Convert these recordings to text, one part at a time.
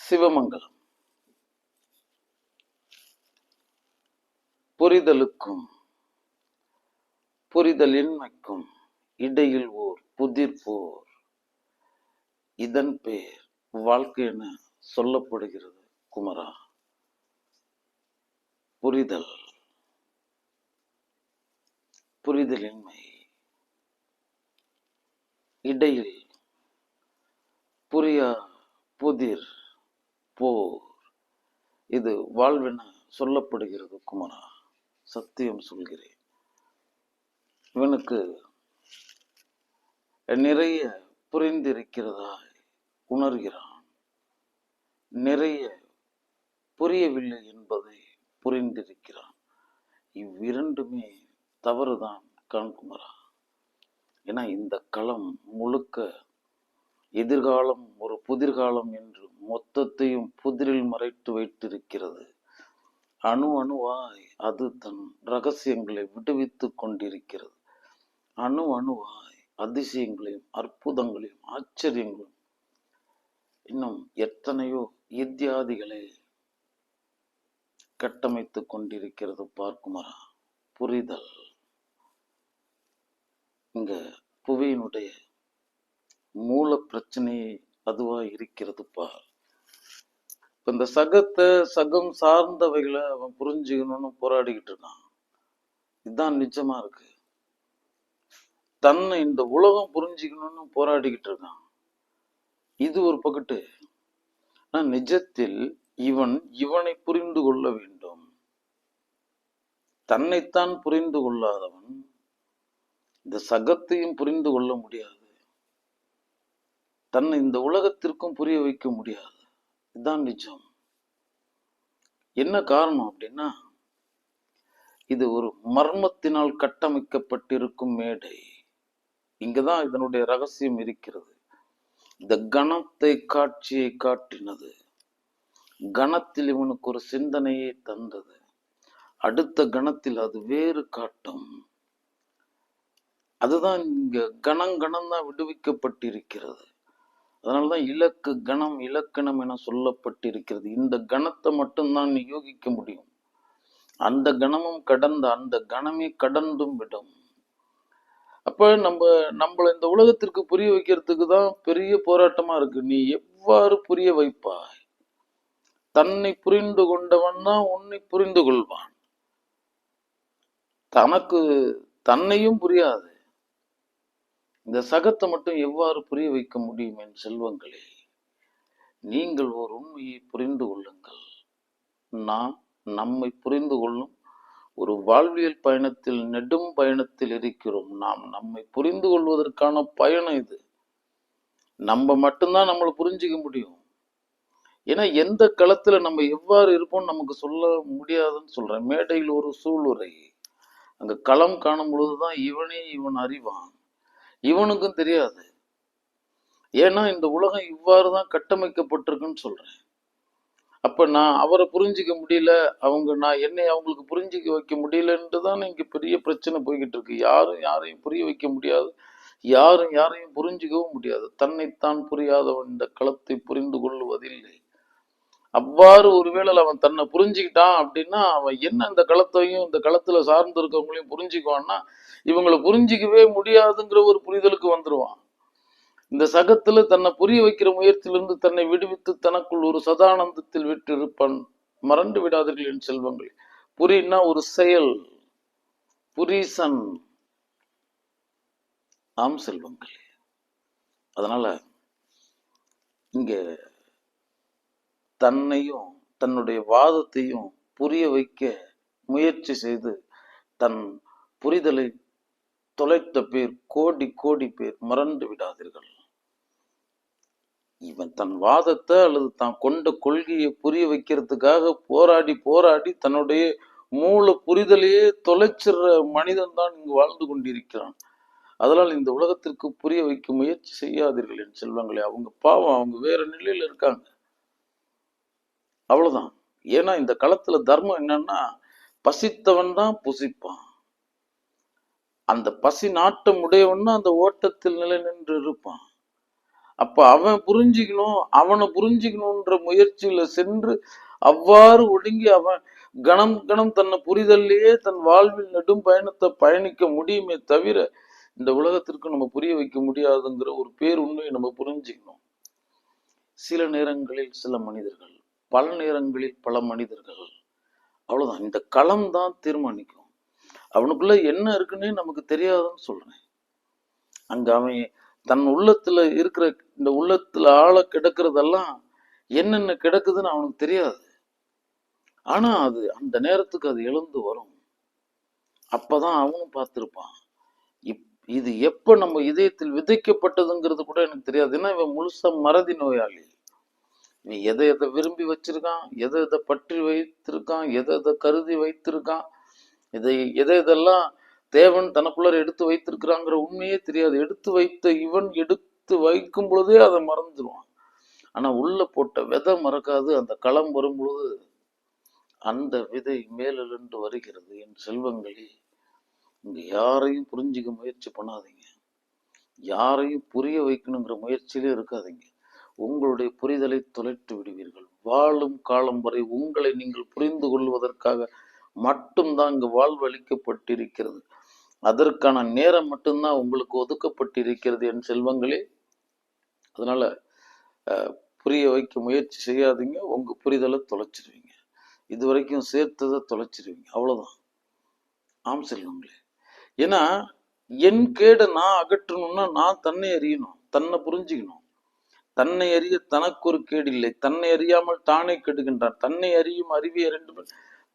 சிவமங்கலம். புரிதலுக்கும் புரிதலின்மைக்கும் இடையில் ஓர் புதிர் போர். இதன் பேர் வாழ்க்கை என சொல்லப்படுகிறது குமரா. புரிதல் புரிதலின்மை இடையில் புரியா புதிர். போர். இது வாழ்வென சொல்லப்படுகிறது குமரா. சத்தியம் சொல்கிறேன். இவனுக்கு நிறைய புரிந்திருக்கிறதாய் உணர்கிறான். நிறைய புரியவில்லை என்பதை புரிந்திருக்கிறான். இவ்விரண்டுமே தவறுதான் கண்குமரா ஏன்னா இந்த களம் முழுக்க எதிர்காலம் ஒரு புதிர்காலம் என்று மொத்தத்தையும் புதிரில் மறைத்து வைத்திருக்கிறது. அணு அணுவாய் அது தன் ரகசியங்களை விடுவித்துக் கொண்டிருக்கிறது. அணு அணுவாய் அதிசயங்களையும் அற்புதங்களையும் ஆச்சரியங்களும் இன்னும் எத்தனையோ இத்தியாதிகளை கட்டமைத்துக் கொண்டிருக்கிறது பார்க்குமரா புரிதல். இங்க புவியினுடைய மூல பிரச்சனை அதுவா இருக்கிறதுப்பா. இப்ப இந்த சகத்தை சகம் சார்ந்தவைகளை அவன் புரிஞ்சுக்கணும்னு போராடிக்கிட்டு இருக்கான் இதுதான் நிஜமா இருக்கு. தன்னை இந்த உலகம் புரிஞ்சுக்கணும்னு போராடிக்கிட்டு இருக்கான் இது ஒரு பக்கட்டு. ஆனா நிஜத்தில் இவன் இவனை புரிந்து கொள்ள வேண்டும். தன்னைத்தான் புரிந்து கொள்ளாதவன் இந்த சகத்தையும் புரிந்து கொள்ள முடியாது. தன்னை இந்த உலகத்திற்கும் புரிய வைக்க முடியாது. இதுதான் நிஜம். என்ன காரணம் அப்படின்னா இது ஒரு மர்மத்தினால் கட்டமைக்கப்பட்டிருக்கும் மேடை. இங்கதான் இதனுடைய ரகசியம் இருக்கிறது. இந்த கணத்தை காட்சியை காட்டினது. கணத்தில் இவனுக்கு ஒரு சிந்தனையை தந்தது. அடுத்த கணத்தில் அது வேறு காட்டும். அதுதான் இங்க கணம் கணம் தான் விடுவிக்கப்பட்டிருக்கிறது. அதனாலதான் இலக்கு கணம் இலக்கணம் என சொல்லப்பட்டிருக்கிறது. இந்த கணத்தை மட்டும்தான் நீ யோகிக்க முடியும். அந்த கணமும் கடந்த அந்த கணமே கடந்தும் விடும். அப்ப நம்ம நம்மள இந்த உலகத்திற்கு புரிய வைக்கிறதுக்கு தான் பெரிய போராட்டமா இருக்கு. நீ எவ்வாறு புரிய வைப்பாய்? தன்னை புரிந்து கொண்டவன் தான் உன்னை புரிந்து கொள்வான். தனக்கு தன்னையும் புரியாது. இந்த சகத்தை மட்டும் எவ்வாறு புரிய வைக்க முடியும் என் செல்வங்களே? நீங்கள் ஒரு உண்மையை புரிந்து கொள்ளுங்கள். நாம் நம்மை புரிந்து கொள்ளும் ஒரு வாழ்வியல் பயணத்தில் நெடும் பயணத்தில் இருக்கிறோம். நாம் நம்மை புரிந்து கொள்வதற்கான பயணம் இது. நம்ம மட்டும்தான் நம்மளை புரிஞ்சுக்க முடியும். ஏன்னா எந்த களத்துல நம்ம எவ்வாறு இருப்போம் நமக்கு சொல்ல முடியாதுன்னு சொல்றேன். மேடையில் ஒரு சூளுரை. அங்க களம் காணும் பொழுதுதான் இவனே இவன் அறிவான். இவனுக்கும் தெரியாது. ஏன்னா இந்த உலகம் இவ்வாறு தான் கட்டமைக்கப்பட்டிருக்குன்னு சொல்றேன். அப்ப நான் அவரை புரிஞ்சிக்க முடியல அவங்க நான் என்னை அவங்களுக்கு புரிஞ்சிக்க வைக்க முடியலன்ட்டு தான் இங்க பெரிய பிரச்சனை போய்கிட்டு இருக்கு யாரும் யாரையும் புரிய வைக்க முடியாது யாரும் யாரையும் புரிஞ்சிக்கவும் முடியாது. தன்னைத்தான் புரியாதவன் இந்த களத்தை புரிந்து கொள்வதில்லை. அவ்வாறு ஒருவேளை அவன் தன்னை புரிஞ்சுக்கிட்டான் அப்படின்னா அவன் என்ன இந்த களத்தையும் இந்த களத்துல சார்ந்து இருக்கவங்களையும் புரிஞ்சுக்குவான்னா இவங்களை புரிஞ்சிக்கவே முடியாதுங்கிற ஒரு புரிதலுக்கு வந்துருவான். இந்த சகத்துல தன்னை புரிய வைக்கிற முயற்சியிலிருந்து தன்னை விடுவித்து தனக்குள் ஒரு சதானந்தத்தில் விட்டிருப்பான். மறந்து விடாதீர்கள் என் செல்வங்கள். புரின்னா ஒரு செயல். புரிசன். ஆம் செல்வங்களே. அதனால இங்க தன்னையும் தன்னுடைய வாதத்தையும் புரிய வைக்க முயற்சி செய்து தன் புரிதலை தொலைத்த பேர் கோடி கோடி பேர் மறந்து விடாதீர்கள். இவன் தன் வாதத்தை அல்லது தான் கொண்ட கொள்கையை புரிய வைக்கிறதுக்காக போராடி போராடி தன்னுடைய மூல புரிதலையே தொலைச்சிடுற மனிதன் தான் இங்கு வாழ்ந்து கொண்டிருக்கிறான். அதனால் இந்த உலகத்திற்கு புரிய வைக்க முயற்சி செய்யாதீர்கள் என் செல்வங்களே. அவங்க பாவம் அவங்க வேற நிலையில இருக்காங்க. அவ்வளவுதான். ஏன்னா இந்த களத்துல தர்மம் என்னன்னா பசித்தவன் தான் புசிப்பான். அந்த பசி நாட்டம் உடையவன் அந்த ஓட்டத்தில் நிலை நின்று இருப்பான் அப்ப அவன் புரிஞ்சுக்கணும் அவனை புரிஞ்சுக்கணுன்ற முயற்சியில சென்று அவ்வாறு ஒடுங்கி அவன் கணம் கணம் தன்னை புரிதல்லையே தன் வாழ்வில் நெடும் பயணத்தை பயணிக்க முடியுமே தவிர இந்த உலகத்திற்கு நம்ம புரிய வைக்க முடியாதுங்கிற ஒரு பேர் உண்மையை நம்ம புரிஞ்சுக்கணும். சில நேரங்களில் சில மனிதர்கள் பல நேரங்களில் பல மனிதர்கள் அவ்வளவுதான். இந்த களம் தான் தீர்மானிக்கும். அவனுக்குள்ள என்ன இருக்குன்னே நமக்கு தெரியாதுன்னு சொல்றேன். அங்க அவன் தன் உள்ளத்துல இருக்கிற இந்த உள்ளத்துல ஆழ கிடக்கிறதெல்லாம் என்னென்ன கிடக்குதுன்னு அவனுக்கு தெரியாது. ஆனா அது அந்த நேரத்துக்கு அது எழுந்து வரும். அப்பதான் அவனும் பார்த்திருப்பான். இப் இது எப்ப நம்ம இதயத்தில் விதைக்கப்பட்டதுங்கிறது கூட எனக்கு தெரியாது. ஏன்னா இவன் முழுசா மறதி நோயாளி. இவன் எதை எதை விரும்பி வச்சிருக்கான் எதை எதை பற்றி வைத்திருக்கான் எதை எதை கருதி வைத்திருக்கான் இதை எதை இதெல்லாம் தேவன் தனக்குள்ளார் எடுத்து வைத்திருக்கிறாங்கிற உண்மையே தெரியாது. எடுத்து வைத்த இவன் எடுத்து வைக்கும் பொழுதே அதை மறந்துடுவான். ஆனா உள்ள போட்ட விதை மறக்காது. அந்த களம் வரும் பொழுது அந்த விதை மேலெழுந்து வருகிறது. என் செல்வங்களே இங்க யாரையும் புரிஞ்சுக்க முயற்சி பண்ணாதீங்க. யாரையும் புரிய வைக்கணுங்கிற முயற்சியிலே இருக்காதீங்க. உங்களுடைய புரிதலை தொலைத்து விடுவீர்கள். வாழும் காலம் வரை உங்களை நீங்கள் புரிந்து கொள்வதற்காக மட்டும்தான் இங்கு வாழ்வளிக்கப்பட்டிருக்கிறது. அதற்கான நேரம் மட்டும்தான் உங்களுக்கு ஒதுக்கப்பட்டிருக்கிறது என் செல்வங்களே. அதனால அஹ், புரிய வைக்க முயற்சி செய்யாதீங்க. உங்க புரிதலை தொலைச்சிருவீங்க. இது வரைக்கும் சேர்த்ததை தொலைச்சிருவீங்க. அவ்வளவுதான். ஆம் செல்வங்களே. ஏன்னா என் கேடை நான் அகற்றணும்னா நான் தன்னை அறியணும். தன்னை புரிஞ்சுக்கணும். தன்னை அறிய தனக்கு ஒரு கேடு இல்லை. தன்னை அறியாமல் தானே கெடுகின்றான். தன்னை அறியும் அறிவிய ரெண்டு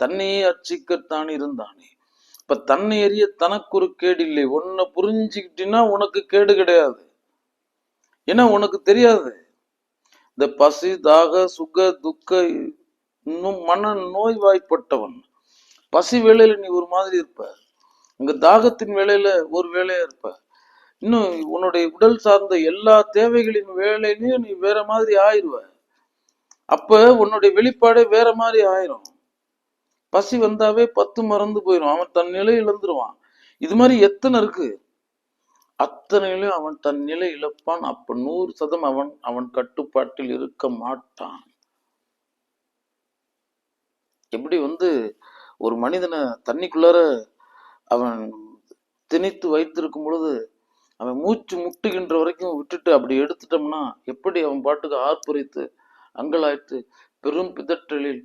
தன்னையே அர்ச்சிக்கத்தான் இருந்தானே. இப்ப தன்னை அறிய தனக்கு ஒரு கேடு இல்லை. உன்னை புரிஞ்சுக்கிட்டீன்னா உனக்கு கேடு கிடையாது. ஏன்னா உனக்கு தெரியாது. இந்த பசி தாக சுக துக்க இன்னும் மன நோய்வாய்ப்பட்டவன். பசி வேலையில நீ ஒரு மாதிரி இருப்ப. உங்க தாகத்தின் வேலையில ஒரு வேலையா இருப்ப. இன்னும் உன்னுடைய உடல் சார்ந்த எல்லா தேவைகளின் வேலையிலையும் நீ வேற மாதிரி ஆயிருவ. அப்ப உன்னுடைய வெளிப்பாடே வேற மாதிரி ஆயிரும். பசி வந்தாவே பத்து மறந்து போயிடும் அவன் தன் நிலை இழந்துருவான். இது மாதிரி எத்தனை இருக்கு? அத்தனையிலும் அவன் தன் நிலை இழப்பான். அப்ப நூறு சதம் அவன் அவன் கட்டுப்பாட்டில் இருக்க மாட்டான். எப்படி வந்து ஒரு மனிதனை தண்ணிக்குள்ளார அவன் திணித்து வைத்திருக்கும் பொழுது அவன் மூச்சு முட்டுகின்ற வரைக்கும் விட்டுட்டு அப்படி எடுத்துட்டோம்னா எப்படி அவன் பாட்டுக்கு ஆர்ப்பரித்து அங்கலாய்த்து பெரும் பிதற்றலில்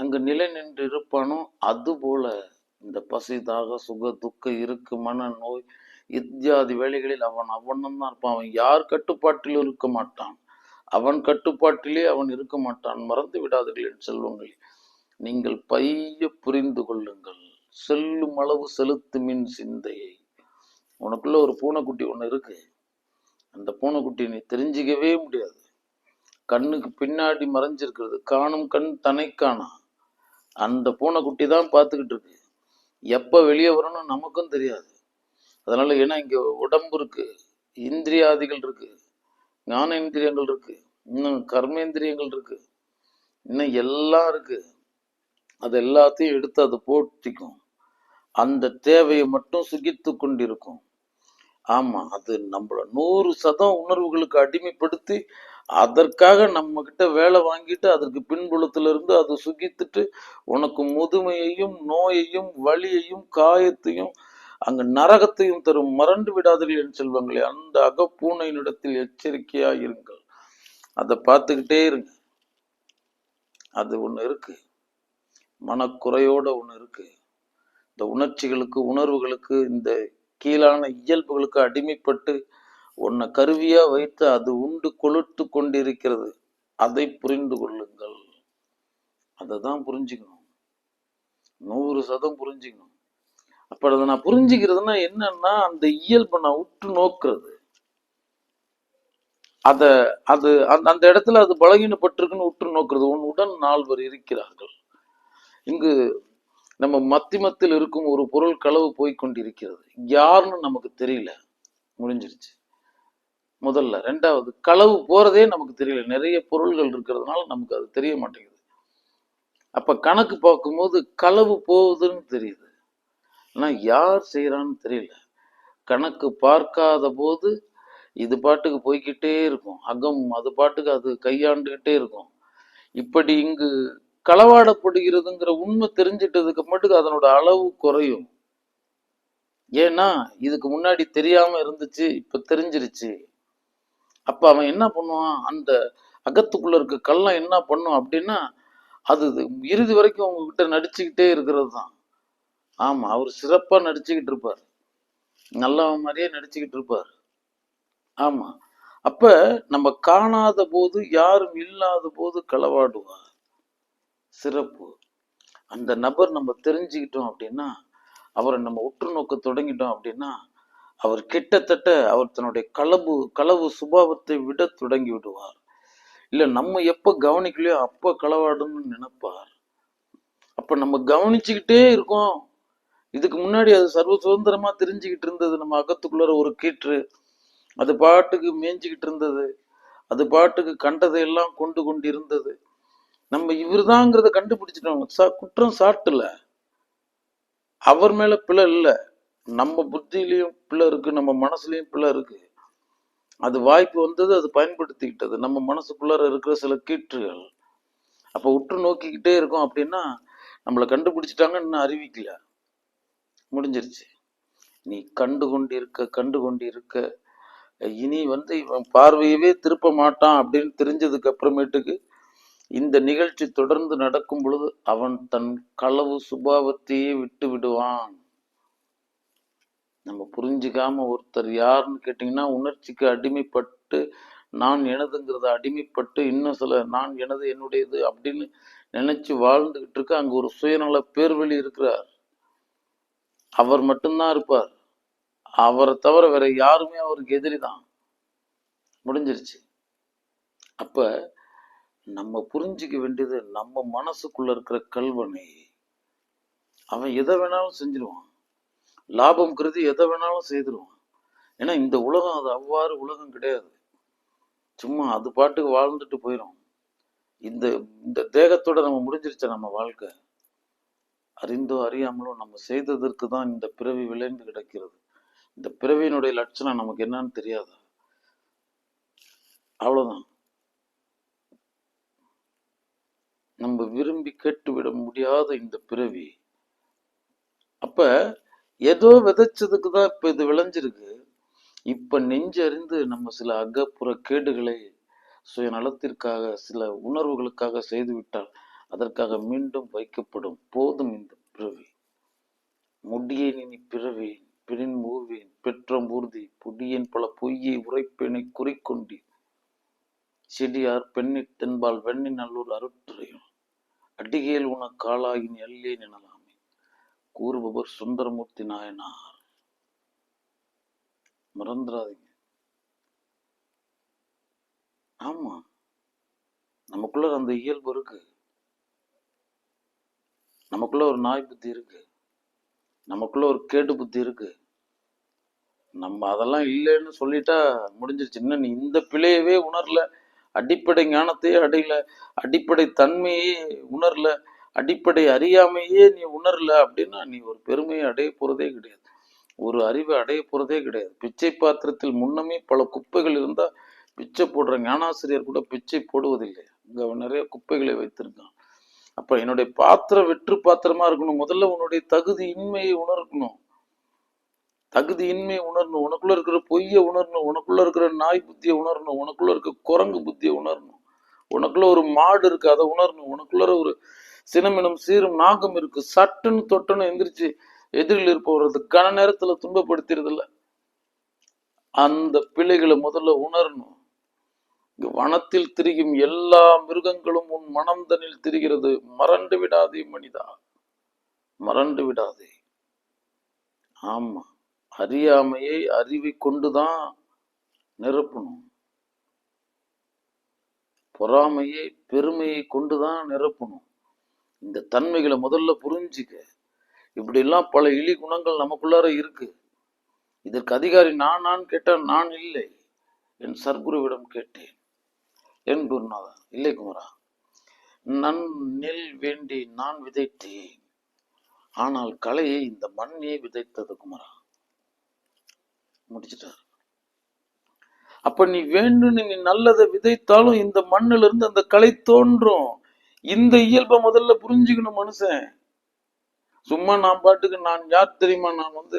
அங்கு நிலை நின்று இருப்பானோ இந்த பசிதாக சுக துக்க இருக்கு மன நோய் இத்தியாதி வேலைகளில் அவன் அவனும் தான் இருப்பான். அவன் யார் கட்டுப்பாட்டிலும் இருக்க மாட்டான். அவன் கட்டுப்பாட்டிலே அவன் இருக்க மாட்டான். மறந்து விடாதீர்கள் என் செல்வங்களே. நீங்கள் பைய புரிந்து கொள்ளுங்கள். செல்லும் அளவு செலுத்து மின் சிந்தையை. உனக்குள்ள ஒரு பூனைக்குட்டி ஒன்று இருக்கு. அந்த பூனைக்குட்டி நீ தெரிஞ்சிக்கவே முடியாது. கண்ணுக்கு பின்னாடி மறைஞ்சிருக்கிறது. காணும் கண் தனை காணா. அந்த பூனைக்குட்டி தான் பார்த்துக்கிட்டு இருக்கு. எப்ப வெளியே வரணும் நமக்கும் தெரியாது. அதனால ஏன்னா இங்க உடம்பு இருக்கு இந்திரியாதிகள் இருக்கு ஞான இந்திரியங்கள் இருக்கு இன்னும் கர்மேந்திரியங்கள் இருக்கு இன்னும் எல்லாம் இருக்கு. அது எல்லாத்தையும் எடுத்து அது போட்டிக்கும் அந்த தேவையை மட்டும் சுகித்து கொண்டிருக்கும். ஆமா அது நம்மள நூறு சதம் உணர்வுகளுக்கு அடிமைப்படுத்தி அதற்காக நம்ம கிட்ட வேலை வாங்கிட்டு அதற்கு பின்புலத்துல இருந்து அதை சுகித்துட்டு உனக்கு முதுமையையும் நோயையும் வலியையும் காயத்தையும் அங்கு நரகத்தையும் தரும் மறண்டு விடாதீர்கள் என் செல்வங்களே. அந்த அகப்பூனையினிடத்தில் எச்சரிக்கையா இருங்கள். அதை பார்த்துக்கிட்டே இருங்க அது ஒண்ணு இருக்கு. மனக்குறையோட ஒண்ணு இருக்கு. இந்த உணர்ச்சிகளுக்கு உணர்வுகளுக்கு இந்த கீழான இயல்புகளுக்கு அடிமைப்பட்டு உன்னை கருவியா வைத்து அது உண்டு கொளுத்து கொண்டிருக்கிறது. அதை புரிந்து கொள்ளுங்கள். அதை தான் புரிஞ்சுக்கணும். நூறு சதம் புரிஞ்சுக்கணும். அப்ப அதை நான் புரிஞ்சுக்கிறதுனா என்னன்னா அந்த இயல்பை நான் உற்று நோக்குறது. அத அது அந்த அந்த இடத்துல அது பலகீனப்பட்டிருக்குன்னு உற்று நோக்குறது. உன் உடன் நால்வர் இருக்கிறார்கள். இங்கு நம்ம மத்திமத்தில் இருக்கும் ஒரு பொருள் களவு போய் கொண்டிருக்கிறது. யாருன்னு நமக்கு தெரியல. முடிஞ்சிருச்சு. முதல்ல. ரெண்டாவது களவு போறதே நமக்கு தெரியல. நிறைய பொருள்கள் இருக்கிறதுனால நமக்கு அது தெரிய மாட்டேங்குது. அப்ப கணக்கு பார்க்கும்போது களவு போகுதுன்னு தெரியுது. ஆனா யார் செய்யறான்னு தெரியல. கணக்கு பார்க்காத போது இது பாட்டுக்கு போய்க்கிட்டே இருக்கும். அகம் அது பாட்டுக்கு அது கையாண்டுகிட்டே இருக்கும். இப்படி இங்கு களவாடப்படுகிறதுங்கிற உண்மை தெரிஞ்சிட்டதுக்கு மட்டுக்கு அதனோட அளவு குறையும். ஏன்னா இதுக்கு முன்னாடி தெரியாம இருந்துச்சு இப்ப தெரிஞ்சிருச்சு. அப்ப அவன் என்ன பண்ணுவான்? அந்த அகத்துக்குள்ள இருக்க கல்லாம் என்ன பண்ணும் அப்படின்னா அது இறுதி வரைக்கும் உங்ககிட்ட நடிச்சுக்கிட்டே இருக்கிறது தான் ஆமா அவர் சிறப்பா நடிச்சுக்கிட்டு இருப்பார். நல்லவன் மாதிரியே நடிச்சுக்கிட்டு இருப்பார். ஆமா. அப்ப நம்ம காணாத போது யாரும் இல்லாத போது களவாடுவார். சிறப்பு. அந்த நபர் நம்ம தெரிஞ்சுக்கிட்டோம் அப்படின்னா அவரை நம்ம உற்று நோக்க தொடங்கிட்டோம் அப்படின்னா அவர் கிட்டத்தட்ட அவர் தன்னுடைய களவு களவு சுபாவத்தை விட தொடங்கி விடுவார். இல்ல நம்ம எப்ப கவனிக்கலையோ அப்ப களவாடணும்னு நினைப்பார். அப்ப நம்ம கவனிச்சுக்கிட்டே இருக்கோம். இதுக்கு முன்னாடி அது சர்வ சுதந்திரமா தெரிஞ்சுக்கிட்டு இருந்தது. நம்ம அகத்துக்குள்ளார ஒரு கீற்று அது பாட்டுக்கு மேய்ஞ்சிக்கிட்டு இருந்தது. அது பாட்டுக்கு கண்டதையெல்லாம் கொண்டு கொண்டு இருந்தது நம்ம இவர்தாங்கிறத கண்டுபிடிச்சிட்டோம். சா- குற்றம் சாட்டல. அவர் மேல பிழை இல்லை. நம்ம புத்தியிலையும் பிள்ளை இருக்கு நம்ம மனசுலயும் பிள்ளை இருக்கு. அது வாய்ப்பு வந்தது அது பயன்படுத்திக்கிட்டது. நம்ம மனசுக்குள்ளார இருக்கிற சில கீற்றுகள். அப்ப உற்று நோக்கிக்கிட்டே இருக்கோம் அப்படின்னா நம்மளை கண்டுபிடிச்சிட்டாங்கன்னு இன்னும் அறிவிக்கல. முடிஞ்சிருச்சு. நீ கண்டு கொண்டு இருக்க கண்டு கொண்டு இருக்க இனி வந்து இவன் பார்வையவே திருப்ப மாட்டான் அப்படின்னு தெரிஞ்சதுக்கு அப்புறமேட்டுக்கு இந்த நிகழ்ச்சி தொடர்ந்து நடக்கும் பொழுது அவன் தன் களவு சுபாவத்தையே விட்டு விடுவான். நம்ம புரிஞ்சுக்காம ஒருத்தர் யாருன்னு கேட்டிங்கன்னா உணர்ச்சிக்கு அடிமைப்பட்டு நான் எனதுங்கிறத அடிமைப்பட்டு இன்னும் சில நான் எனது என்னுடையது அப்படின்னு நினைச்சு வாழ்ந்துகிட்டு இருக்க அங்க ஒரு சுயநல பேர்வழி இருக்கிறார். அவர் மட்டும்தான் இருப்பார். அவரை தவிர வேற யாருமே அவருக்கு எதிரி தான் முடிஞ்சிருச்சு. அப்ப நம்ம புரிஞ்சுக்க வேண்டியது நம்ம மனசுக்குள்ள இருக்கிற கல்வனை அவன் எதை வேணாலும் செஞ்சிருவான். லாபம் கருதி எதை வேணாலும் செய்திருவான் ஏன்னா இந்த உலகம் அது அவ்வாறு உலகம் கிடையாது. சும்மா அது பாட்டுக்கு வாழ்ந்துட்டு போயிடும் இந்த இந்த தேகத்தோட நம்ம முடிஞ்சிருச்ச நம்ம வாழ்க்கை? அறிந்தோ அறியாமலோ நம்ம செய்ததற்கு தான் இந்த பிறவி விளைந்து கிடக்கிறது. இந்த பிறவியினுடைய லட்சணம் நமக்கு என்னன்னு தெரியாதா? அவ்வளவுதான். நம்ம விரும்பி கேட்டுவிட முடியாத இந்த பிறவி. அப்ப ஏதோ விதைச்சதுக்கு தான் இப்ப இது விளைஞ்சிருக்கு. இப்ப நெஞ்சறிந்து நம்ம சில அகப்புற கேடுகளை சுயநலத்திற்காக சில உணர்வுகளுக்காக செய்துவிட்டால் அதற்காக மீண்டும் வைக்கப்படும். போதும் இந்த பிறவி. முடியேன் இனி பிறவேன் பிரின் மூவேன் பெற்றம் ஊர்தி புடியின் பல பொய்யை உரைப்பேனை குறிக்கொண்டி செடியார் பெண்ணின் தென்பால் வெண்ணி நல்லூர் அருட்டுறையும் அடிகேல் உன காலாயின் எல்லேன் எனலாம் கூறுபவர் சுந்தரமூர்த்தி நாயனார். மறந்துடாதீங்க ஆமா. நமக்குள்ள அந்த இயல்பு இருக்கு. நமக்குள்ள ஒரு நாய் புத்தி இருக்கு. நமக்குள்ள ஒரு கேட்டு புத்தி இருக்கு. நம்ம அதெல்லாம் இல்லைன்னு சொல்லிட்டா முடிஞ்சிருச்சு. இன்னும் நீ இந்த பிழையவே உணரல. அடிப்படை ஞானத்தையே அடையல. அடிப்படை தன்மையே உணரல. அடிப்படை அறியாமையே நீ உணரல அப்படின்னா நீ ஒரு பெருமையை அடைய போறதே கிடையாது. ஒரு அறிவை அடைய போறதே கிடையாது. பிச்சை பாத்திரத்தில் முன்னமே பல குப்பைகள் இருந்தா பிச்சை போடுற ஞானாசிரியர் கூட பிச்சை போடுவதில்லை. இங்க நிறைய குப்பைகளை வைத்திருக்கான். அப்ப என்னுடைய பாத்திரம் வெற்று பாத்திரமா இருக்கணும். முதல்ல உன்னுடைய தகுதி இன்மையை உணர்க்கணும். தகுதி இன்மையை உணரணும். உனக்குள்ள இருக்கிற பொய்யை உணரணும். உனக்குள்ள இருக்கிற நாய் புத்தியை உணரணும். உனக்குள்ள இருக்க குரங்கு புத்தியை உணரணும். உனக்குள்ள ஒரு மாடு இருக்கு அதை உணரணும். உனக்குள்ள ஒரு சினமெனும் சீரும் நாகம் இருக்கு. சட்டுன்னு தொட்டுன்னு எந்திரிச்சு எதிரில் இருப்பவரது கன நேரத்துல துன்பப்படுத்துறது இல்ல அந்த பிள்ளைகளை முதல்ல உணரணும். இங்க வனத்தில் திரியும் எல்லா மிருகங்களும் உன் மனம்தனில் திரிகிறது. மறண்டு விடாதே மனிதா. மறண்டு விடாதே. ஆமா. அறியாமையை அறிவை கொண்டுதான் நிரப்பணும். பொறாமையை பெருமையை கொண்டுதான் நிரப்பணும். இந்த தன்மைகளை முதல்ல புரிஞ்சுக்க. இப்படி எல்லாம் பல இழி குணங்கள் நமக்குள்ளார இருக்கு. இதற்கு அதிகாரி நான் நான் கேட்டால் நான் இல்லை என் சர்க்குருவிடம் கேட்டேன். என் குருநாதா இல்லை குமரா. நன் நெல் வேண்டி நான் விதைத்தேன். ஆனால் கலையை இந்த மண்ணே விதைத்தது குமரா. முடிச்சிட்டார். அப்ப நீ வேண்டும்னு நீ நல்லதை விதைத்தாலும் இந்த மண்ணுல இருந்து அந்த களை தோன்றும். இந்த இயல்பை முதல்ல புரிஞ்சுக்கணும் மனுஷன். சும்மா நான் பாட்டுக்கு நான் யார் தெரியுமா? நான் வந்து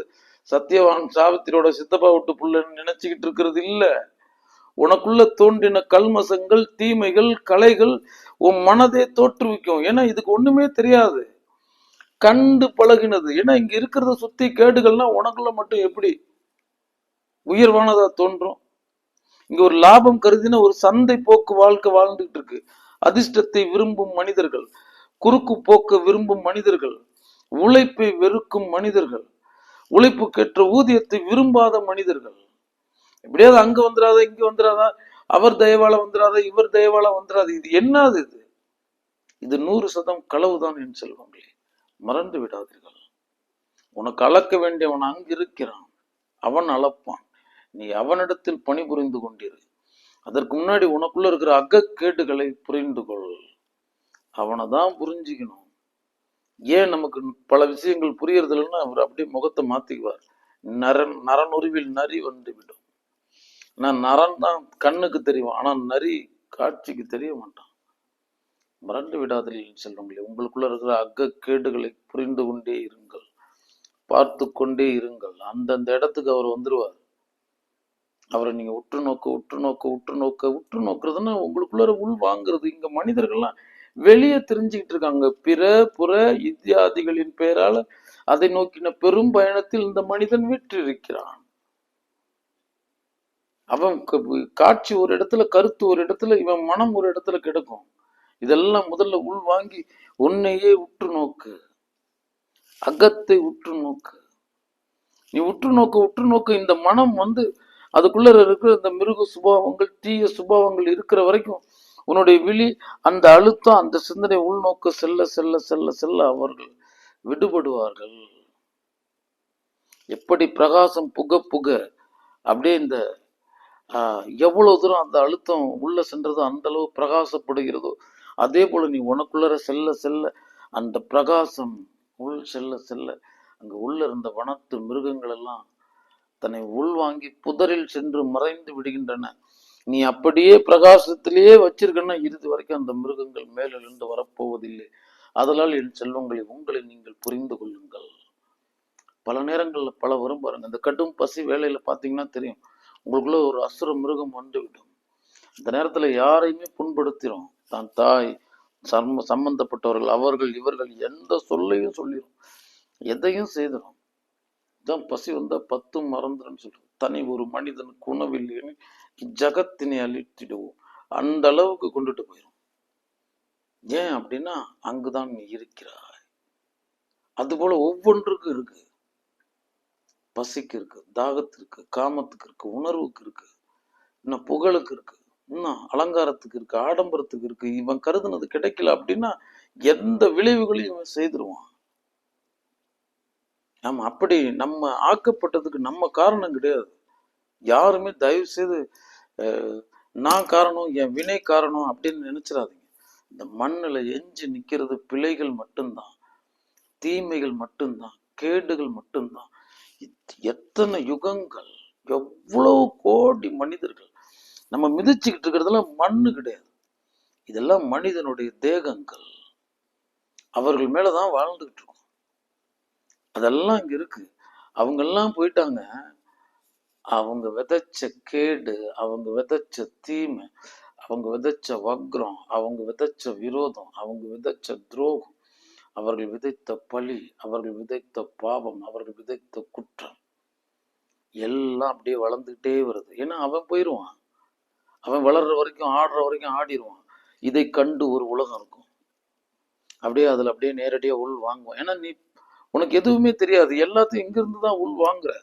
சத்யவான் சாவித்திரியோட சித்தப்பா விட்டு புள்ளன்னு நினைச்சுக்கிட்டு இருக்கிறது இல்ல. உனக்குள்ள தோன்றின கல்மசங்கள் தீமைகள் கலைகள் உன் மனதே தோற்றுவிக்கும். ஏன்னா இதுக்கு ஒண்ணுமே தெரியாது. கண்டு பழகினது. ஏன்னா இங்க இருக்கிறத சுத்தி கேடுகள்னா உனக்குள்ள மட்டும் எப்படி? உயர்வானதா தோன்றும். இங்க ஒரு லாபம் கருதின ஒரு சந்தை போக்கு வாழ்க்கை வாழ்ந்துகிட்டு இருக்கு. அதிர்ஷ்டத்தை விரும்பும் மனிதர்கள் குறுக்கு போக்க விரும்பும் மனிதர்கள் உழைப்பை வெறுக்கும் மனிதர்கள் உழைப்புக்கேற்ற ஊதியத்தை விரும்பாத மனிதர்கள். எப்படியாவது அங்க வந்துடாத இங்க வந்துடாதா அவர் தயவால வந்துடாத இவர் தயவால வந்துடாது இது என்னது இது? இது நூறு சதம் களவுதான் என் செல்வங்களே. மறந்து விடாதீர்கள். உனக்கு அளக்க வேண்டியவன் அங்கு இருக்கிறான் அவன் அளப்பான். நீ அவனிடத்தில் பணிபுரிந்து கொண்டிரு. அதற்கு முன்னாடி உனக்குள்ள இருக்கிற அகக்கேடுகளை புரிந்து கொள். அவனை தான் புரிஞ்சுக்கணும். ஏன் நமக்கு பல விஷயங்கள் புரியறது இல்லைன்னா அவர் அப்படியே முகத்தை மாத்திக்குவார். நரன் நரனுருவில் நரி வந்து விடும் நான் நரன் தான் கண்ணுக்கு தெரியும் ஆனால் நரி காட்சிக்கு தெரிய மாட்டான். மறந்து விடாதீர்கள் செல்வங்களே உங்களுக்குள்ள இருக்கிற அகக்கேடுகளை புரிந்து கொண்டே இருங்கள். பார்த்து கொண்டே இருங்கள். அந்தந்த இடத்துக்கு அவர் வந்துருவார். அவரை நீங்க உற்று நோக்க உற்று நோக்க உற்று நோக்க உற்று நோக்குறதுன்னா உங்களுக்குள்ள உள் வாங்குறது இங்கே மனிதர்கள்லாம். வெளியே தெரிஞ்சுக்கிட்டு இருக்காங்க. பிற புற இத்தியாதிகளின் பெயரால அதை நோக்கின பெரும் பயணத்தில் இந்த மனிதன் விற்றிருக்கிறான். அவன் காட்சி ஒரு இடத்துல கருத்து ஒரு இடத்துல இவன் மனம் ஒரு இடத்துல கிடக்கும். இதெல்லாம் முதல்ல உள் வாங்கி உன்னையே உற்று நோக்கு அகத்தை உற்று நோக்கு நீ உற்று நோக்க உற்று நோக்க இந்த மனம் வந்து அதுக்குள்ள இருக்கிற இந்த மிருக சுபாவங்கள் தீய சுபாவங்கள் இருக்கிற வரைக்கும் உன்னுடைய விழி அந்த அழுத்தம் அந்த சிந்தனை உள்நோக்க செல்ல செல்ல செல்ல செல்ல அவர்கள் விடுபடுவார்கள். எப்படி பிரகாசம் புக புக அப்படியே இந்த ஆஹ், எவ்வளவு தூரம் அந்த அழுத்தம் உள்ள சென்றதோ அந்த அளவு பிரகாசப்படுகிறதோ அதே போல நீ உனக்குள்ளர செல்ல செல்ல அந்த பிரகாசம் உள் செல்ல செல்ல அங்க உள்ள இருந்த வனத்து மிருகங்கள் எல்லாம் தன்னை உள்வாங்கி புதரில் சென்று மறைந்து விடுகின்றன. நீ அப்படியே பிரகாசத்திலேயே வச்சிருக்கன்னா இறுதி வரைக்கும் அந்த மிருகங்கள் மேலிருந்து வரப்போவதில்லை. அதனால் என் செல்வங்களை உங்களை நீங்கள் புரிந்து கொள்ளுங்கள். பல நேரங்கள்ல பல வரும் பாருங்க. இந்த கடும் பசி வேலையில பாத்தீங்கன்னா தெரியும். உங்களுக்குள்ள ஒரு அசுர மிருகம் வந்துவிடும். இந்த நேரத்துல யாரையுமே புண்படுத்திடும் தான் தாய் சர்ம சம்பந்தப்பட்டவர்கள் அவர்கள் இவர்கள் எந்த சொல்லையும் சொல்லிடும் எதையும் செய்திடும் தான் பசி வந்தா பத்தும் மறந்துடும் சொல்றோம். தனி ஒரு மனிதனுக்கு உணவில்லைன்னு ஜகத்தினை அழித்திடுவோம். அந்த அளவுக்கு கொண்டுட்டு போயிடும் ஏன் அப்படின்னா அங்குதான் நீ இருக்கிறாய். அதுபோல ஒவ்வொன்றுக்கும் இருக்கு. பசிக்கு இருக்கு தாகத்திற்கு காமத்துக்கு இருக்கு உணர்வுக்கு இருக்கு இன்னும் புகழுக்கு இருக்கு இன்னும் அலங்காரத்துக்கு இருக்கு ஆடம்பரத்துக்கு இருக்கு. இவன் கருதுனது கிடைக்கல அப்படின்னா எந்த விளைவுகளையும் இவன் செய்திருவான். நம்ம அப்படி நம்ம ஆக்கப்பட்டதுக்கு நம்ம காரணம் கிடையாது. யாருமே தயவு செய்து நான் காரணம் என் வினை காரணம் அப்படின்னு நினைச்சிடாதீங்க. இந்த மண்ணுல எஞ்சி நிற்கிறது பிழைகள் மட்டும்தான். தீமைகள் மட்டும்தான். கேடுகள் மட்டும்தான். எத்தனை யுகங்கள் எவ்வளவு கோடி மனிதர்கள். நம்ம மிதிச்சுக்கிட்டு இருக்கிறதெல்லாம் மண்ணு கிடையாது. இதெல்லாம் மனிதனுடைய தேகங்கள். அவர்கள் மேலதான் வாழ்ந்துகிட்டு இருக்கோம். அதெல்லாம் இங்க இருக்கு. அவங்க எல்லாம் போயிட்டாங்க. அவங்க விதைச்ச கேடு அவங்க விதைச்ச தீமை அவங்க விதைச்ச வக்ரம் அவங்க விதைச்ச விரோதம் அவங்க விதைச்ச துரோகம் அவர்கள் விதைத்த பழி அவர்கள் விதைத்த பாவம் அவர்கள் விதைத்த குற்றம் எல்லாம் அப்படியே வளர்ந்துகிட்டே வருது. ஏன்னா அவன் போயிடுவான் அவன் வளர்ற வரைக்கும் ஆடுற வரைக்கும் ஆடிடுவான் இதை கண்டு ஒரு உலகம் இருக்கும். அப்படியே அதுல அப்படியே நேரடியா உள் வாங்குவான். ஏன்னா நீ உனக்கு எதுவுமே தெரியாது. எல்லாத்தையும் இங்கிருந்து தான் உள் வாங்குற.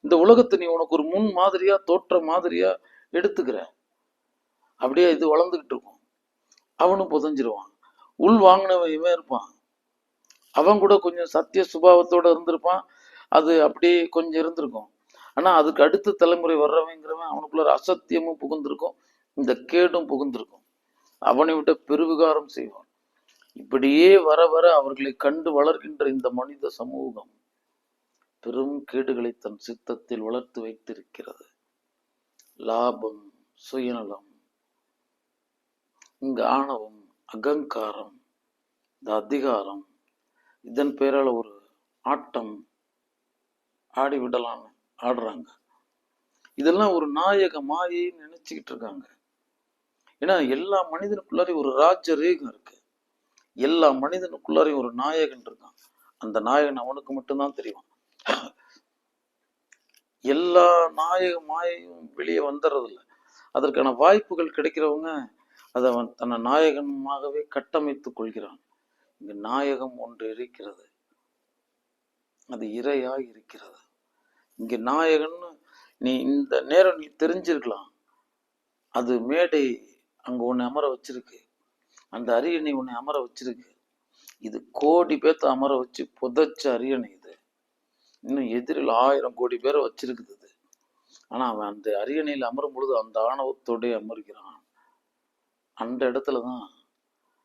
இந்த உலகத்தை நீ உனக்கு ஒரு முன் மாதிரியா தோற்ற மாதிரியா எடுத்துக்கிற. அப்படியே இது வளர்ந்துகிட்டு இருக்கும். அவனும் புதஞ்சிருவான். உள் வாங்கினவன் இவன் இருப்பான். அவன் கூட கொஞ்சம் சத்திய சுபாவத்தோட இருந்திருப்பான். அது அப்படியே கொஞ்சம் இருந்திருக்கும். ஆனா அதுக்கு அடுத்த தலைமுறை வர்றவங்கிறவன் அவனுக்குள்ள அசத்தியமும் புகுந்திருக்கும். இந்த கேடும் புகுந்திருக்கும். அவனை விட்ட பெருவிகாரம் செய்வான். இப்படியே வர வர அவர்களை கண்டு வளர்கின்ற இந்த மனித சமூகம் பெரும் கேடுகளை தன் சித்தத்தில் வளர்த்து வைத்திருக்கிறது. லாபம் சுயநலம் இங்கு ஆணவம் அகங்காரம் இந்த அதிகாரம் இதன் பெயரால் ஒரு ஆட்டம் ஆடி விடலாம்னு ஆடுறாங்க. இதெல்லாம் ஒரு நாயக மாயின்னு நினைச்சுக்கிட்டு இருக்காங்க. ஏன்னா எல்லா மனிதனுக்குள்ளாரையும் ஒரு ராஜ ரேகம் இருக்கு. எல்லா மனிதனுக்குள்ளாரையும் ஒரு நாயகன் இருக்கான். அந்த நாயகன் அவனுக்கு மட்டும்தான் தெரியும். எல்லா நாயக மாயையும் வெளியே வந்துடுறதில்ல அதற்கான வாய்ப்புகள் கிடைக்கிறவங்க அதை அவன் தன்னை நாயகனமாகவே கட்டமைத்துக் கொள்கிறான். இங்கு நாயகம் ஒன்று இருக்கிறது. அது இறையாய் இருக்கிறது. இங்க நாயகன்னு நீ இந்த நேரம் நீ தெரிஞ்சிருக்கலாம். அது மேடை அங்க ஒன்று அமர வச்சிருக்கு. அந்த அரியணை உன்னை அமர வச்சிருக்கு. இது கோடி பேர்த்த அமர வச்சு புதைச்ச அரியணை இது. இன்னும் எதிரில் ஆயிரம் கோடி பேரை வச்சிருக்குது இது. ஆனா அவன் அந்த அரியணையில் அமரும் பொழுது அந்த ஆணவத்தோடே அமர்கிறான். அந்த இடத்துல தான்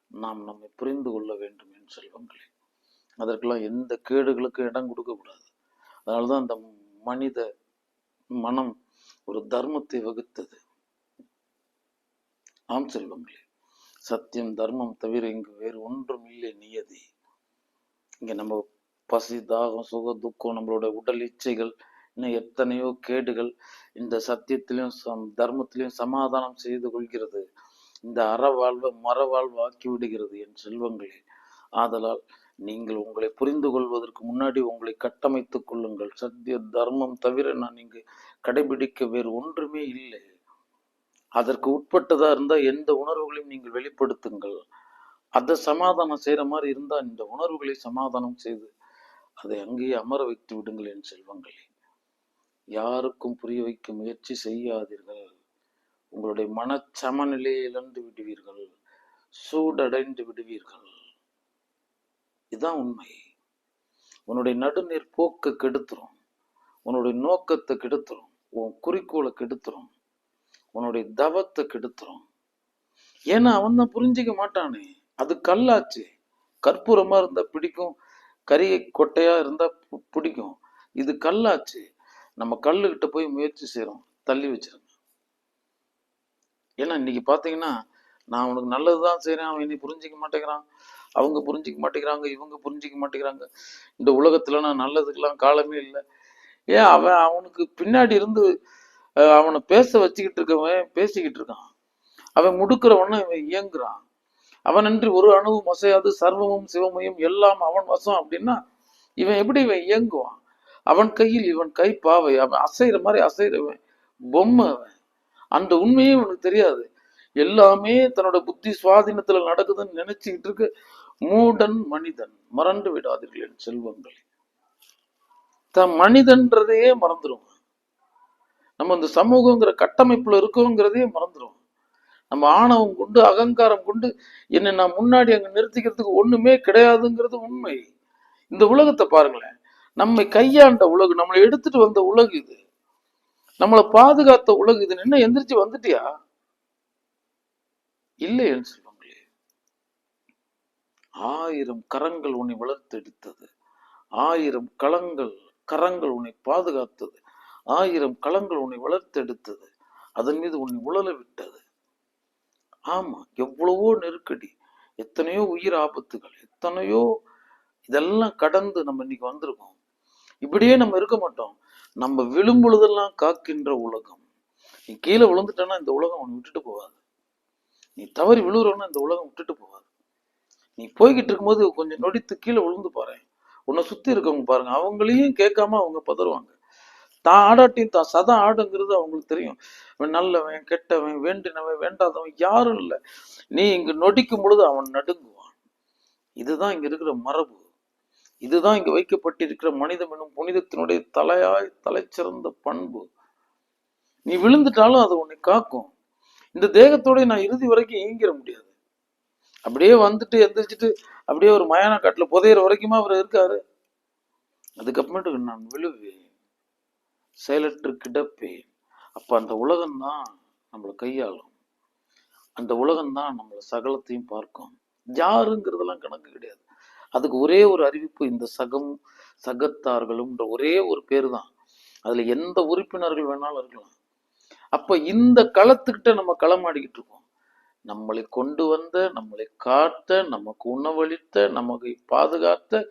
நாம் நம்மை புரிந்து கொள்ள வேண்டும் என் செல்வங்களே. அதற்கெல்லாம் எந்த கேடுகளுக்கும் இடம் கொடுக்கக்கூடாது. அதனால அதனாலதான் அந்த மனித மனம் ஒரு தர்மத்தை வகுத்தது. ஆம் செல்வங்களே. சத்தியம் தர்மம் தவிர இங்கு வேறு ஒன்றும் இல்லை நியதி. இங்க நம்ம பசி தாகம் சுக துக்கம் நம்மளோட உடல் இச்சைகள் இன்னும் எத்தனையோ கேடுகள் இந்த சத்தியத்திலையும் சம் தர்மத்திலையும் சமாதானம் செய்து கொள்கிறது. இந்த அறவாழ்வை மரவாழ்வு ஆக்கி விடுகிறது என் செல்வங்களே. ஆதலால் நீங்கள் உங்களை புரிந்து கொள்வதற்கு முன்னாடி உங்களை கட்டமைத்துக் கொள்ளுங்கள். சத்திய தர்மம் தவிர நான் இங்கு கடைபிடிக்க வேறு ஒன்றுமே இல்லை. அதற்கு உட்பட்டதா இருந்தா எந்த உணர்வுகளையும் நீங்கள் வெளிப்படுத்துங்கள். அதை சமாதானம் செய்யற மாதிரி இருந்தா இந்த உணர்வுகளை சமாதானம் செய்து அதை அங்கேயே அமர வைத்து விடுங்கள் என் செல்வங்களே. யாருக்கும் புரிய வைக்க முயற்சி செய்யாதீர்கள். உங்களுடைய மனச்சமநிலையை இழந்து விடுவீர்கள். சூடடைந்து விடுவீர்கள். இதுதான் உண்மை. உன்னுடைய நடுநீர் போக்க கெடுத்துரும். உன்னுடைய நோக்கத்தை கெடுத்துரும். உன் குறிக்கோளை கெடுத்துரும். உன்னுடைய தவத்தை கெடுத்துரும். ஏன்னா அவன் தான் புரிஞ்சிக்க மாட்டானே. அது கல்லாச்சு. கற்பூரமா இருந்தா பிடிக்கும். கறி கொட்டையா இருந்தா பிடிக்கும். இது கல்லாச்சு. நம்ம கல்லுகிட்ட போய் முயற்சி செய்றோம். தள்ளி வச்சிருங்க. ஏன்னா இன்னைக்கு பாத்தீங்கன்னா நான் உனக்கு நல்லதுதான் செய்றேன். அவன் என்னை புரிஞ்சிக்க மாட்டேங்கிறான். அவங்க புரிஞ்சிக்க மாட்டேங்கிறாங்க. இவங்க புரிஞ்சிக்க மாட்டேங்கிறாங்க. இந்த உலகத்துல நான் நல்லதுக்கெல்லாம் காலமே இல்லை. ஏன் அவன் அவனுக்கு பின்னாடி இருந்து அவனை பேச வச்சுக்கிட்டு இருக்கவன் பேசிக்கிட்டு இருக்கான். அவன் முடுக்கிறவன இவன் இயங்குறான். அவனன்றி ஒரு அணுவும் அசையாது சர்வமும் சிவமையும் எல்லாம் அவன் வசம் அப்படின்னா இவன் எப்படி இவன் இயங்குவான்? அவன் கையில் இவன் கை பாவை அவன் அசைகிற மாதிரி அசைறவன் பொம்மை அவன். அந்த உண்மையே இவனுக்கு தெரியாது. எல்லாமே தன்னோட புத்தி சுவாதீனத்துல நடக்குதுன்னு நினைச்சுக்கிட்டு இருக்கு மூடன் மனிதன். மறந்து விடாதீர்கள் என் செல்வங்களை. தான் மனிதன்றதையே மறந்துடுவான் நம்ம இந்த சமூகங்கிற கட்டமைப்புல இருக்கோங்கிறதையே மறந்துடும் நம்ம ஆணவம் கொண்டு அகங்காரம் கொண்டு என்னை நான் முன்னாடி அங்க நிறுத்திக்கிறதுக்கு ஒண்ணுமே கிடையாதுங்கிறது உண்மை. இந்த உலகத்தை பாருங்களேன். நம்மை கையாண்ட உலகு நம்மளை எடுத்துட்டு வந்த உலகு இது. நம்மளை பாதுகாத்த உலகு இது என்ன எந்திரிச்சு வந்துட்டியா? இல்லைன்னு சொல்லுவாங்களே ஆயிரம் கரங்கள் உன்னை வளர்த்தெடுத்தது. ஆயிரம் களங்கள் கரங்கள் உன்னை பாதுகாத்தது. ஆயிரம் களங்கள் உன்னை வளர்த்தெடுத்தது. அதன் மீது உன்னை உழல விட்டது. ஆமா எவ்வளவோ நெருக்கடி எத்தனையோ உயிர் ஆபத்துகள் எத்தனையோ இதெல்லாம் கடந்து நம்ம இன்னைக்கு வந்திருக்கோம். இப்படியே நம்ம இருக்க மாட்டோம். நம்ம விழும் பொழுதெல்லாம் காக்கின்ற உலகம். நீ கீழே விழுந்துட்டேன்னா இந்த உலகம் உன்னை விட்டுட்டு போகாது. நீ தவறி விழுறவனா இந்த உலகம் விட்டுட்டு போகாது. நீ போய்கிட்டு இருக்கும்போது கொஞ்சம் நொடித்து கீழே விழுந்து பாரு உன்னை சுத்தி இருக்கவங்க பாருங்க அவங்களையும் கேட்காம அவங்க பதறுவாங்க. தான் ஆடாட்டியும் தான். சதா ஆடுங்கிறது அவங்களுக்கு தெரியும். நல்லவன் கெட்டவன் வேண்டினவன் வேண்டாதவன் யாரும் இல்லை. நீ இங்கு நொடிக்கும் பொழுது அவன் நடுங்குவான். இதுதான் இங்க இருக்கிற மரபு. இதுதான் இங்க வைக்கப்பட்டிருக்கிற மனிதம் எனும் புனிதத்தினுடைய தலையாய் தலைச்சிறந்த பண்பு. நீ விழுந்துட்டாலும் அது உன்னை காக்கும். இந்த தேகத்தோட நான் இறுதி வரைக்கும் இயங்கிட முடியாது. அப்படியே வந்துட்டு எந்திரிச்சிட்டு அப்படியே ஒரு மயான காட்டுல புதையிற வரைக்குமா அவர் இருக்காரு? அதுக்கப்புறமேட்டு நான் விழுவேன். செயலற்று கிடப்பேன் அப்ப அந்த உலகம்தான் நம்மளை கையாளும். அந்த உலகம்தான் நம்மளை சகலத்தையும் பார்க்கும். யாருங்கிறதெல்லாம் கணக்கு கிடையாது. அதுக்கு ஒரே ஒரு அறிவிப்பு இந்த சகம் சகத்தார்களும்ன்ற ஒரே ஒரு பேர் தான் அதுல எந்த உறுப்பினர்கள் வேணாலும் இருக்கலாம். அப்ப இந்த களத்துக்கிட்ட நம்ம களமாடிக்கிட்டு இருக்கோம். நம்மளை கொண்டு வந்த நம்மளை காத்த நமக்கு உணவளித்த நமக்கு பாதுகாத்த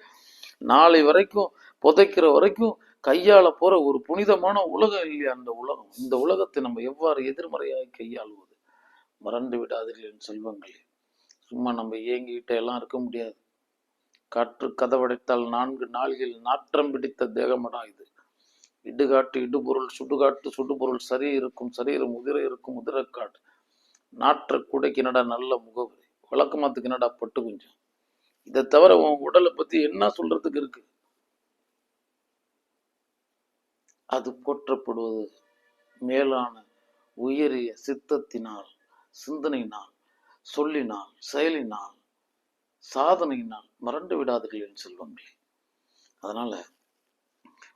நாளை வரைக்கும் புதைக்கிற வரைக்கும் கையாள போற ஒரு புனிதமான உலகம் இல்லையா அந்த உலகம்? இந்த உலகத்தை நம்ம எவ்வாறு எதிர்மறையாக கையாளுவது? மறந்து விடாதீர்கள் என் செல்வங்களே. சும்மா நம்ம ஏங்கிக்கிட்டே எல்லாம் இருக்க முடியாது. காற்று கதவடைத்தால் நான்கு நாள்கள் நாற்றம் பிடித்த தேகமடா இது. இடுகாட்டு இடுபொருள் சுடுகாட்டு சுடுபொருள் சரி இருக்கும் சரீரம் உதிர இருக்கும் உதிரக்காடு. நாற்ற கூடைக்கு என்னடா நல்ல முகவரி. வழக்கமாத்துக்கு என்னடா பட்டு குஞ்சம் இதை தவிர உன் உடலை பத்தி என்ன சொல்றதுக்கு இருக்கு? அது போற்றப்படுவது. மேலான உயரிய சித்தத்தினால் சிந்தனையினால் சொல்லினால் செயலினால் சாதனையினால் மறண்டு விடாதீர்கள் என் செல்வங்களே. அதனால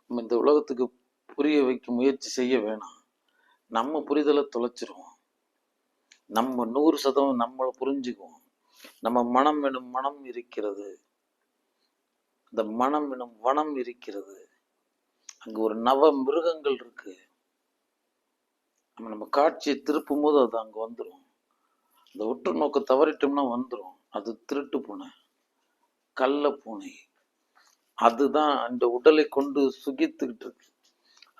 நம்ம இந்த உலகத்துக்கு புரிய வைக்க முயற்சி செய்ய வேணாம். நம்ம புரிதலை தொலைச்சிருவோம். நம்ம நூறு சதவீதம் நம்மளை புரிஞ்சுக்குவோம். நம்ம மனம் எனும் மனம் இருக்கிறது. இந்த மனம் எனும் வனம் இருக்கிறது. அங்கே ஒரு நவ மிருகங்கள் இருக்கு. நம்ம நம்ம காட்சியை திருப்பும் போது அது அங்கே வந்துடும் அந்த ஒற்று நோக்க தவறிட்டோம்னா வந்துடும் அது திருட்டு பூனை கள்ள பூனை. அதுதான் அந்த உடலை கொண்டு சுகித்துக்கிட்டு இருக்கு.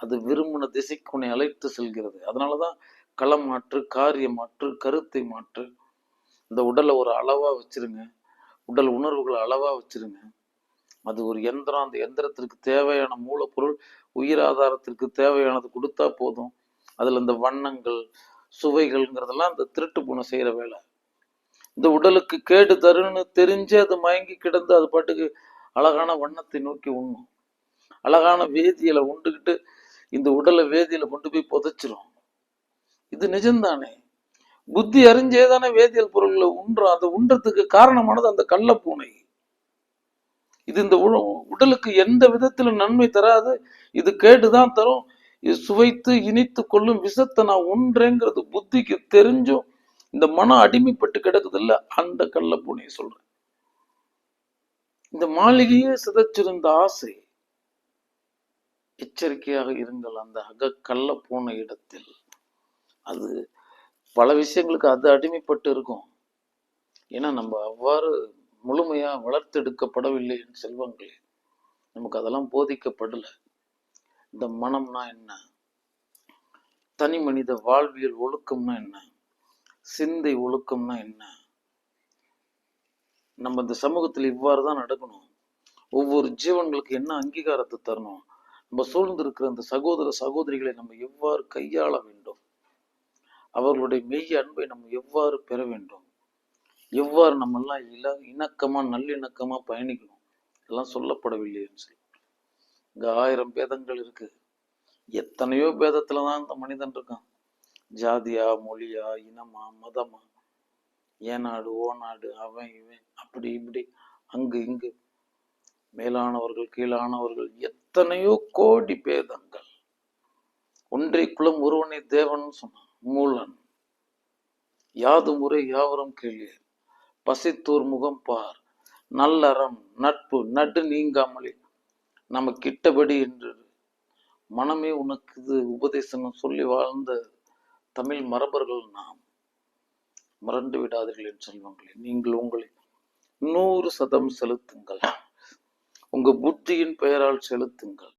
அது விரும்பின திசைக்கு உன்னை அழைத்து செல்கிறது. அதனால தான் களம் மாற்று காரிய மாற்று கருத்தை மாற்று. இந்த உடலை ஒரு அளவாக வச்சிருங்க. உடல் உணர்வுகளை அளவாக வச்சுருங்க. அது ஒரு எந்திரம். அந்த எந்திரத்திற்கு தேவையான மூலப்பொருள் உயிர் ஆதாரத்திற்கு தேவையானது கொடுத்தா போதும். அதில் இந்த வண்ணங்கள் சுவைகள்ங்கிறதெல்லாம் அந்த திருட்டு பூனை செய்கிற வேலை. இந்த உடலுக்கு கேடு தருன்னு தெரிஞ்சு அது மயங்கி கிடந்து அது பாட்டுக்கு அழகான வண்ணத்தை நோக்கி உண்ணும். அழகான வேதியில உண்டுகிட்டு இந்த உடலை வேதியில கொண்டு போய் புதைச்சிரும். இது நிஜம்தானே? புத்தி அறிஞ்சே தானே வேதியியல் பொருள்களை உண்றோம். அந்த உண்றதுக்கு காரணமானது அந்த கள்ளப்பூனை. இது இந்த உடலுக்கு எந்த விதத்திலும் நன்மை தராது. இது கேடுதான் தரும். இது சுவைத்து இனித்து கொள்ளும் விஷத்தை நான் உண்றேங்கிறது புத்திக்கு தெரிஞ்சும் இந்த மனம் அடிமைப்பட்டு கிடக்குது இல்ல அந்த கள்ளப்பூனையை சொல்றேன். இந்த மாளிகையே சிதைச்சிருந்த ஆசை எச்சரிக்கையாக இருங்கள். அந்த அக கள்ள போன இடத்தில் அது பல விஷயங்களுக்கு அது அடிமைப்பட்டு இருக்கும். ஏன்னா நம்ம அவ்வாறு முழுமையா வளர்த்தெடுக்கப்படவில்லை என் செல்வங்களே. நமக்கு அதெல்லாம் போதிக்கப்படல. இந்த மனம்னா என்ன? தனி மனித வாழ்வியல் ஒழுக்கம்னா என்ன? சிந்தை ஒழுக்கம்னா என்ன? நம்ம இந்த சமூகத்தில் இவ்வாறு தான் நடக்கணும். ஒவ்வொரு ஜீவன்களுக்கு என்ன அங்கீகாரத்தை தரணும்? நம்ம சூழ்ந்திருக்கிற அந்த சகோதர சகோதரிகளை நம்ம எவ்வாறு கையாள வேண்டும்? அவர்களுடைய மெய் அன்பை நம்ம எவ்வாறு பெற வேண்டும்? எவ்வாறு நம்ம எல்லாம் இல இணக்கமா நல்லிணக்கமா பயணிக்கணும்? இதெல்லாம் சொல்லப்படவில்லைன்னு சொல்லி இங்க ஆயிரம் பேதங்கள் இருக்கு. எத்தனையோ பேதத்துலதான் இந்த மனிதன் இருக்கான். ஜாதியா மொழியா இனமா மதமா? ஏநாடு ஓநாடு ஓ நாடு அவன் இவன் அப்படி இப்படி அங்கு இங்கு. மேலானவர்கள் கீழானவர்கள் எத்தனையோ கோடி பேதங்கள். ஒன்றை குலம் ஒருவனை தேவன் சொன்னான் மூலன். யாது முறை யாவரும் கேள்வி பசித்தூர் முகம் பார் நல்லறம் நட்பு நடு நீங்காமலே நம்ம கிட்டபடி என்று மனமே உனக்கு இது உபதேசம் சொல்லி வாழ்ந்த தமிழ் மரபர்கள் நாம். மறந்து விடாதீர்கள் என் செல்வங்களே நீங்கள் உங்களை நூறு சதம் செலுத்துங்கள். உங்க புத்தியின் பெயரால் செலுத்துங்கள்.